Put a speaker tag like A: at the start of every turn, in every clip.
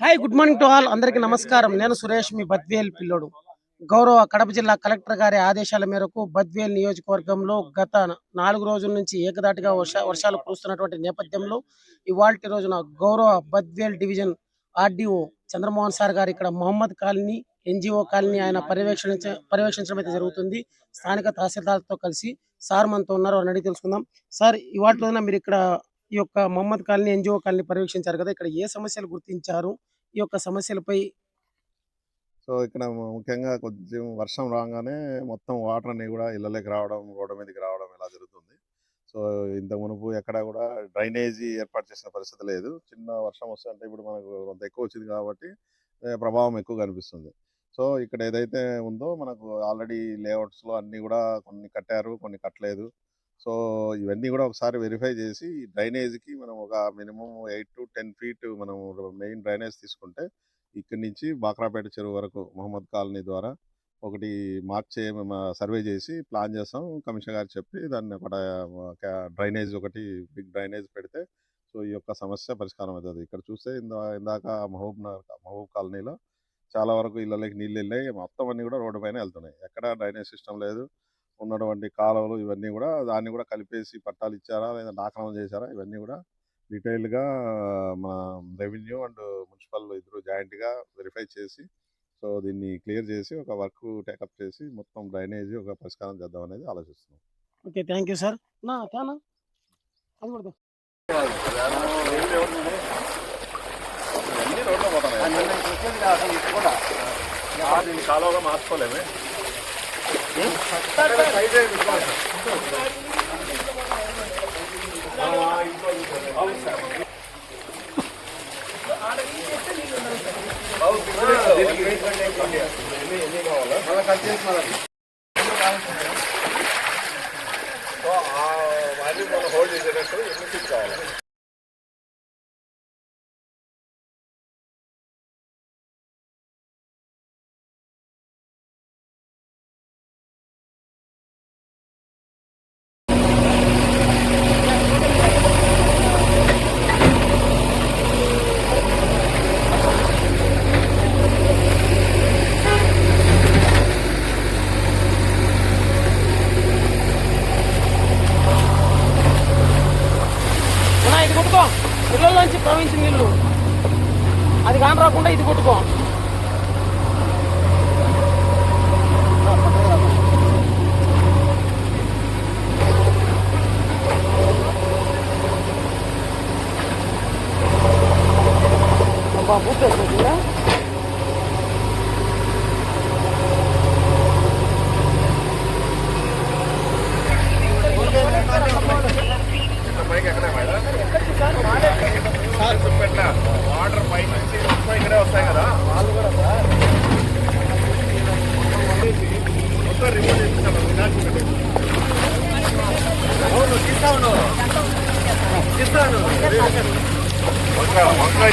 A: Hi good morning to all అందరికీ నమస్కారం. నేను సురేష్ మీ బద్వేల్ పిల్లోడు. గౌరవ కడప జిల్లా కలెక్టర్ గారి ఆదేశాల మేరకు బద్వేల్ నియోజకవర్గంలో గత నాలుగు రోజుల నుంచి ఏకదాటిగా వర్ష వర్షాలు కురుస్తున్నటువంటి నేపథ్యంలో ఇవాళ రోజున గౌరవ Badvel division RDO Chandramohan sir గారు ఇక్కడ మహమ్మద్ కాలనీ ఎన్జిఓ కాలనీ ఆయన పర్యవేక్షించ పర్యవేక్షించడం అయితే జరుగుతుంది. స్థానిక తహసీల్దార్తో కలిసి సార్ మనతో ఉన్నారు. అని అడిగి తెలుసుకుందాం. సార్ ఇవాటి రోజున మీరు ఇక్కడ ఈ యొక్క మహమ్మద్ కాలనీ ఎన్జిఓ కాలనీ పర్యవేక్షించారు కదా ఇక్కడ ఏ సమస్యలు గుర్తించారు? ఈ యొక్క సమస్యలపై
B: సో ఇక్కడ ముఖ్యంగా కొంచెం వర్షం రాగానే మొత్తం వాటర్ అన్ని కూడా ఇళ్ళలోకి రావడం రోడ్డు మీదకి రావడం ఇలా జరుగుతుంది. సో ఇంత మునుపు ఎక్కడ కూడా డ్రైనేజీ ఏర్పాటు చేసిన పరిస్థితి లేదు. చిన్న వర్షం వస్తే అంటే ఇప్పుడు మనకు కొంత ఎక్కువ వచ్చింది కాబట్టి ప్రభావం ఎక్కువ కనిపిస్తుంది సో ఇక్కడ ఏదైతే ఉందో మనకు ఆల్రెడీ లేఅవుట్స్లో అన్నీ కూడా కొన్ని కట్టారు కొన్ని కట్టలేదు. సో ఇవన్నీ కూడా ఒకసారి వెరిఫై చేసి డ్రైనేజీకి మనం ఒక minimum eight to ten feet మనం మెయిన్ డ్రైనేజ్ తీసుకుంటే ఇక్కడి నుంచి బాక్రాపేట చెరువు వరకు మహమ్మద్ కాలనీ ద్వారా ఒకటి మార్క్ చే సర్వే చేసి ప్లాన్ చేస్తాం. కమిషనర్ గారు చెప్పి దాన్ని ఒక డ్రైనేజ్ ఒకటి బిగ్ డ్రైనేజ్ పెడితే సో ఈ యొక్క సమస్య పరిష్కారం అవుతుంది. ఇక్కడ చూస్తే ఇందా ఇందాక మహబూబ్ నగర్ మహబూబ్ కాలనీలో చాలా వరకు ఇళ్ళలోకి నీళ్ళు వెళ్ళాయి. మొత్తం అన్నీ కూడా రోడ్డు పైన వెళ్తున్నాయి. ఎక్కడ డ్రైనేజ్ సిస్టమ్ లేదు. ఉన్నటువంటి కాలువలు ఇవన్నీ కూడా దాన్ని కూడా కలిపేసి పట్టాలు ఇచ్చారా లేదా నాకనం చేశారా ఇవన్నీ కూడా డీటెయిల్గా మన రెవెన్యూ అండ్ మున్సిపల్ ఇద్దరు జాయింట్గా వెరిఫై చేసి సో దీన్ని క్లియర్ చేసి ఒక వర్క్ టేకప్ చేసి మొత్తం డ్రైనేజ్ ఒక పరిష్కారం చేద్దాం అనేది ఆలోచిస్తున్నాం
A: ఓకే థ్యాంక్ యూ సార్ నా క్యానా అది కూడా.
B: కాలువగా మార్చుకోలేమే హోల్డ్ చేసేటట్టు ఎన్ని సీట్ కావాలి
A: అన్నా, ఇది కొట్టుకో ఇళ్ళలోంచి ప్రవహించిన నీళ్ళు అది కాని రాకుండా ఇది కొట్టుకో అబ్బా, పూర్తయిపోతుందా?
B: పైకి ఎక్కడే మేడం పెట్టిన వాటర్ పై నుంచి మొత్తం ఇక్కడే వస్తాయి కదా మొత్తం రిమూవ్ చేపిస్తాను వినాయకుడి పెట్టేసి. వంక వంకాయ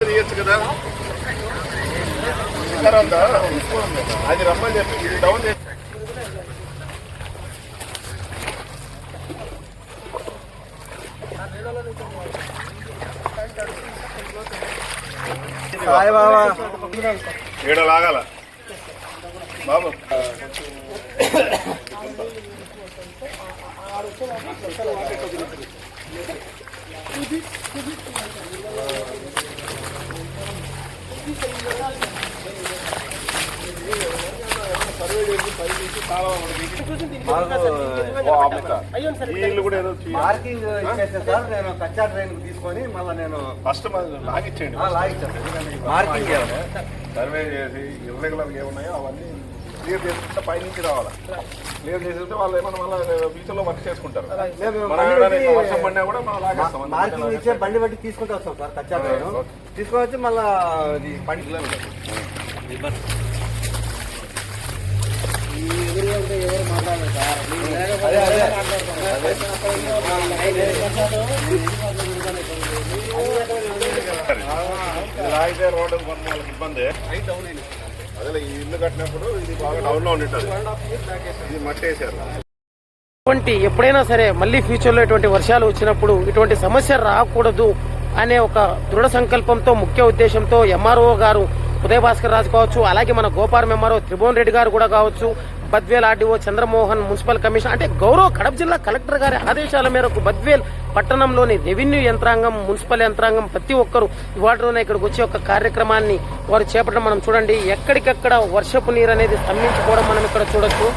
B: తీయచ్చు కదా తర్వాత అది రమ్మని చెప్పి ఇది డౌన్ చేసి ఈడ లాగాల. బాబు. ఇది ఇల్లు కూడా ఏదో
C: ఇచ్చేస్తే సార్ నేను కచ్చా ట్రైన్ తీసుకొని మళ్ళీ నేను
B: ఫస్ట్ లాగిచ్చేయండి
C: లాగిచ్చాను మార్కింగ్
B: సర్వే చేసి ఇర్రెగ్యులర్ ఏమున్నాయో అవన్నీ క్లియర్ చేసుకుంటే పై నుంచి రావాలి క్లియర్ చేసేస్తే వాళ్ళు ఏమన్నా మళ్ళీ ఫ్యూచర్లో వర్క్ చేసుకుంటారు ఏమైనా వర్షం పడినా కూడా మనం లాగేస్తాం.
C: మార్కింగ్ ఇచ్చే బండి బట్టి తీసుకుంటూ వస్తాం సార్ కచ్చా ట్రైన్. తీసుకొని వచ్చి మళ్ళీ పండి కిలోమీటర్ అదే
B: రోడ్డు వాళ్ళకి ఇబ్బంది. అదే ఈ ఇల్లు కట్టినప్పుడు ఇది బాగా డౌన్లో ఇది మట్టి వేసారు
A: ఇటువంటి ఎప్పుడైనా సరే మళ్ళీ ఫ్యూచర్లో ఇటువంటి వర్షాలు వచ్చినప్పుడు ఇటువంటి సమస్య రాకూడదు అనే ఒక దృఢ సంకల్పంతో ముఖ్య ఉద్దేశంతో ఎంఆర్ఓ గారు ఉదయ భాస్కర్ రాజు కావచ్చు అలాగే మన గోపాల్ ఎంఆర్ఓ త్రిభువన్ రెడ్డి గారు కూడా కావచ్చు Badvel RDO Chandramohan municipal commission అంటే గౌరవ కడప జిల్లా కలెక్టర్ గారి ఆదేశాల మేరకు బద్వేల్ పట్టణంలోని రెవెన్యూ యంత్రాంగం మున్సిపల్ యంత్రాంగం ప్రతి ఒక్కరు ఇవాళ ఇక్కడికి వచ్చే ఒక కార్యక్రమాన్ని వారు చేపట్టడం మనం చూడండి. ఎక్కడికక్కడ వర్షపు నీరు అనేది స్తంభించుకోవడం మనం ఇక్కడ చూడొచ్చు.